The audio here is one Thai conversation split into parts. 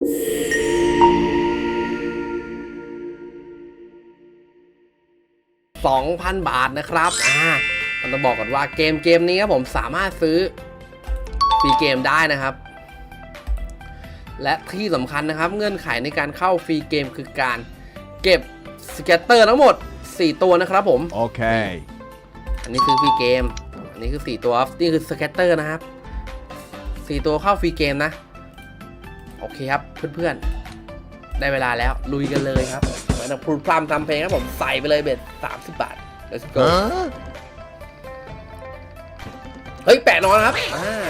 2,000 บาทนะครับอ่ามันต้องบอกก่อนว่าเกมเกมนี้ครับผมสามารถซื้อฟรีเกมได้นะครับ และที่สำคัญนะครับ เงื่อนไขในการเข้าฟรีเกมคือการเก็บสเก็ตเตอร์ทั้งหมด 4 ตัวนะครับผม Okay. อันนี้คือฟรีเกม อันนี้คือ 4 ตัว นี่คือสเก็ตเตอร์นะครับ 4 ตัวเข้าฟรีเกมนะ โอเคครับเพื่อนๆ ได้เวลาแล้วลุยกันเลยครับเหมือนกับพูดพรำทำเพลงครับผมใส่ไปเลยเบ็ด30บาท let's go Huh? เฮ้ยแปะนอนครับอ่า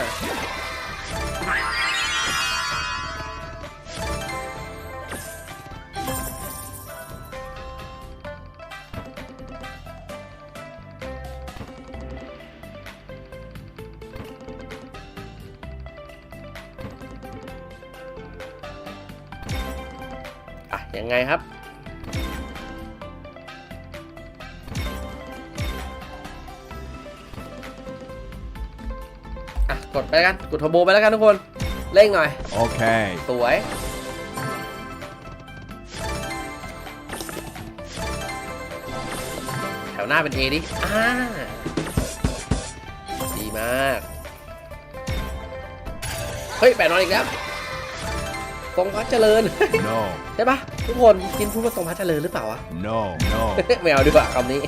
ยังไงครับ อะ กดไปแล้วกัน กดเทอร์โบไปแล้วกันทุกคน เร่งหน่อย Okay. สวย แถวหน้าเป็น A ดิ อ่า ดีมาก เฮ้ย แปะนอนอีกแล้วทรงพัดเจริญ No. ใช่ปะ ทุกคนกินพูดว่าทรงพัดเจริญหรือเปล่าวะ No. No. ไม่เอาดีกว่าคำนี้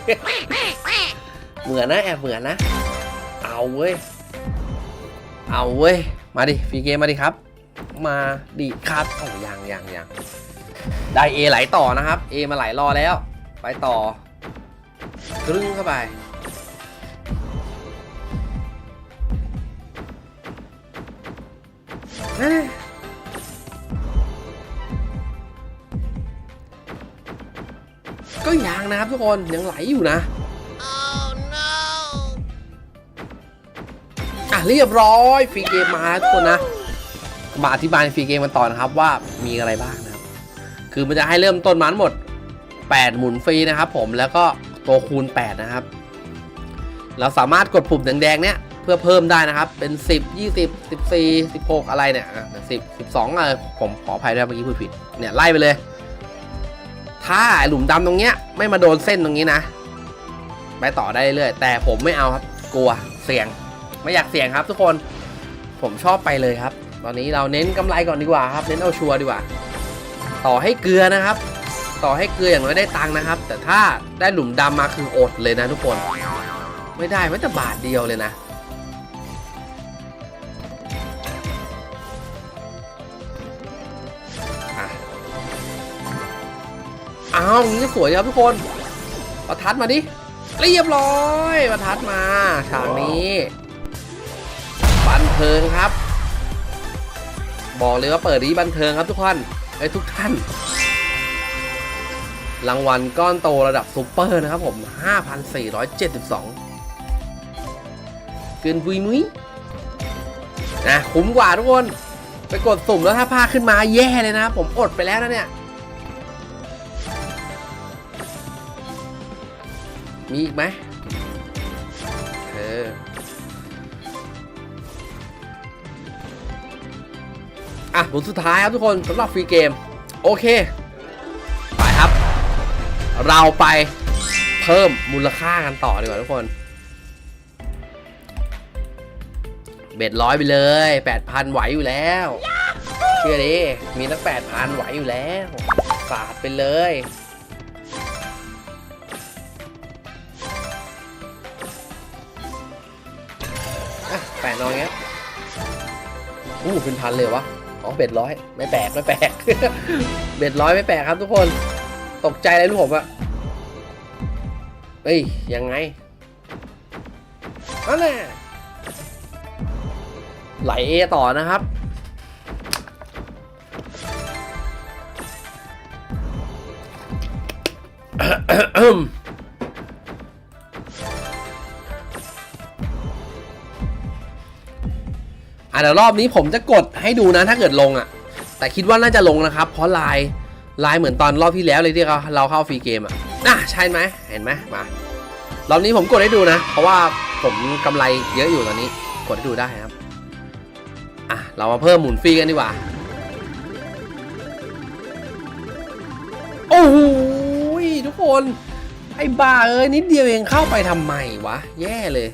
เหมือนนะแอบเหมือนนะ เอาเว้ย เอาเว้ย มาดิฟรีเกมมาดิครับ มาดิครับโอ้ยังยังยังได้ A ไหลต่อนะครับ A มาไหลรอแล้ว ไปต่อกรึ้งเข้าไปเฮ้ ก็ยังนะครับทุกคนยังไหลอยู่นะอะเรียบร้อยฟรีเกมมาแล้วทุกคนนะมาอธิบายในฟรีเกมกันต่อนะครับว่ามีอะไรบ้างนะครับ คือมันจะให้เริ่มต้นมาทั้งหมด 8 หมุนฟรีนะครับ ผมแล้วก็ตัวคูณ 8 นะครับ เราสามารถกดปุ่มแดงๆเนี้ยเพื่อเพิ่มได้นะครับ เป็น 10 20 14 16 อะไรเนี่ยอะ10 12เออผมขออภัยด้วยเมื่อกี้พูดผิดเนี่ยไล่ไปเลย ถ้าหลุมดำตรงเนี้ย ไม่มาโดนเส้นตรงนี้นะ ไปต่อได้เรื่อยแต่ผมไม่เอาครับ กลัวเสี่ยง ไม่อยากเสี่ยงครับ ทุกคนผมชอบไปเลยครับ ตอนนี้เราเน้นกำไรก่อนดีกว่าครับ เน้นเอาชัวร์ดีกว่า ต่อให้เกลือนะครับ ต่อให้เกลืออย่างน้อยได้ตังค์นะครับ แต่ถ้าได้หลุมดำมาคืออดเลยนะทุกคน ไม่ได้ไม่แต่บาทเดียวเลยนะ อ้าวนี้ก็สวยครับทุกคน ประทัดมาดิ เรียบร้อย ประทัดมาฉากนี้บันเทิงครับ บอกเลยว่าเปิดนี้บันเทิงครับทุกท่านไอ้ทุกท่าน รางวัลก้อนโตระดับซูเปอร์นะครับผม 5,472 เกินปุยมุ้ยนะคุ้มกว่าทุกคน ไปกดสุ่มแล้วถ้าพลาดขึ้นมาแย่เลยนะ ผมอดไปแล้วนะเนี่ย มีอีกไหมเอออะผลสุดท้ายครับทุกคนสำหรับฟรีเกม โอเค ไปครับ เราไปเพิ่มมูลค่ากันต่อดีกว่าทุกคนเบ็ดร้อยไปเลย 8,000 ไหวอยู่แล้ว เชื่อดิ มีตั้ง8,000 ไหวอยู่แล้ว สาดไปเลย นอนเงี้ยอู้เป็นพันเลยวะอ๋อเบ็ดร้อยไม่แปลกไม่แปลก เบ็ดร้อยไม่แปลกครับทุกคน ตกใจเลยลูกผมอะเฮ้ยยังไงนั่นแหละไหลเอต่อนะครับอ่ อะเดี๋ยวรอบนี้ผมจะกดให้ดูนะถ้าเกิดลงอะ แต่คิดว่าน่าจะลงนะครับ เพราะลายลายเหมือนตอนรอบที่แล้วเลยที่เราเราเข้าฟรีเกมอะน่ะใช่ไหมเห็นไหมมารอบนี้ผมกดให้ดูนะ เพราะว่าผมกำไรเยอะอยู่ตอนนี้ กดให้ดูได้ครับอะเรามาเพิ่มหมุนฟรีกันดีกว่าโหทุกคนไอ้บ้าเอ้ยนิดเดียวเองเข้าไปทำไมวะ แย่เลย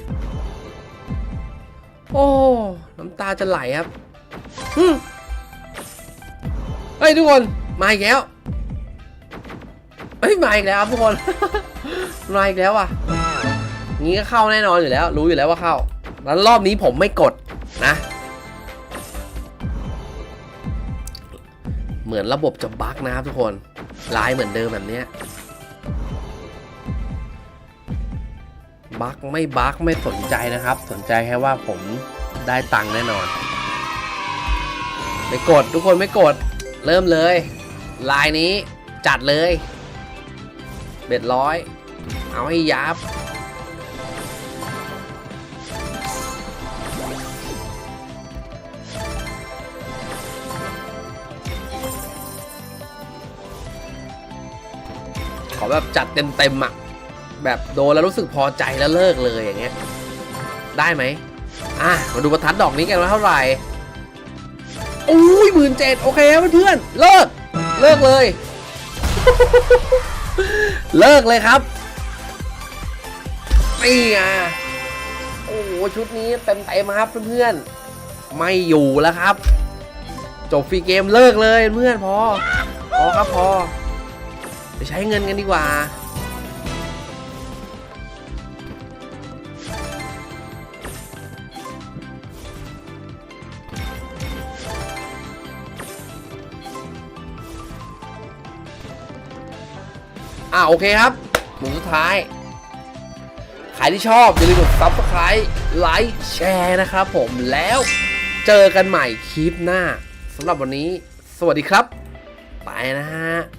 โอ้ น้ำตาจะไหลครับหึเฮ้ยทุกคน มาอีกแล้วเฮ้ยมาอีกแล้วครับทุกคน มาอีกแล้วอะงี้ก็เข้าแน่นอนอยู่แล้ว รู้อยู่แล้วว่าเข้า แล้วรอบนี้ผมไม่กดนะ เหมือนระบบจะบั๊กนะครับทุกคนลายเหมือนเดิมแบบนี้บั๊กไม่บั๊กไม่สนใจนะครับ สนใจแค่ว่าผม ได้ตังค์แน่นอน ไม่กดทุกคนไม่กด เริ่มเลย ลายนี้จัดเลย เบ็ดร้อย เอาให้ยับ ขอแบบจัดเต็มๆอะ แบบโดนแล้วรู้สึกพอใจแล้วเลิกเลยอย่างเงี้ย ได้ไหม อะมาดูประทัดดอกนี้กันว่าเท่าไหร่อุ้ยหมื่นเจ็ดโอเคเพื่อนเลิกเลิกเลย เลิกเลยครับนี่ไงโอ้โหชุดนี้เต็มเต็มครับเพื่อนๆไม่อยู่แล้วครับ จบฟรีเกมเลิกเลยเพื่อนพอพอครับพอไปใช้เงินกันดีกว่า อ่าโอเคครับหมุนสุดท้าย ใครที่ชอบอย่าลืมกด subscribe ไลค์แชร์นะครับผมแล้วเจอกันใหม่คลิปหน้าสำหรับวันนี้ สวัสดีครับ ไปนะฮะ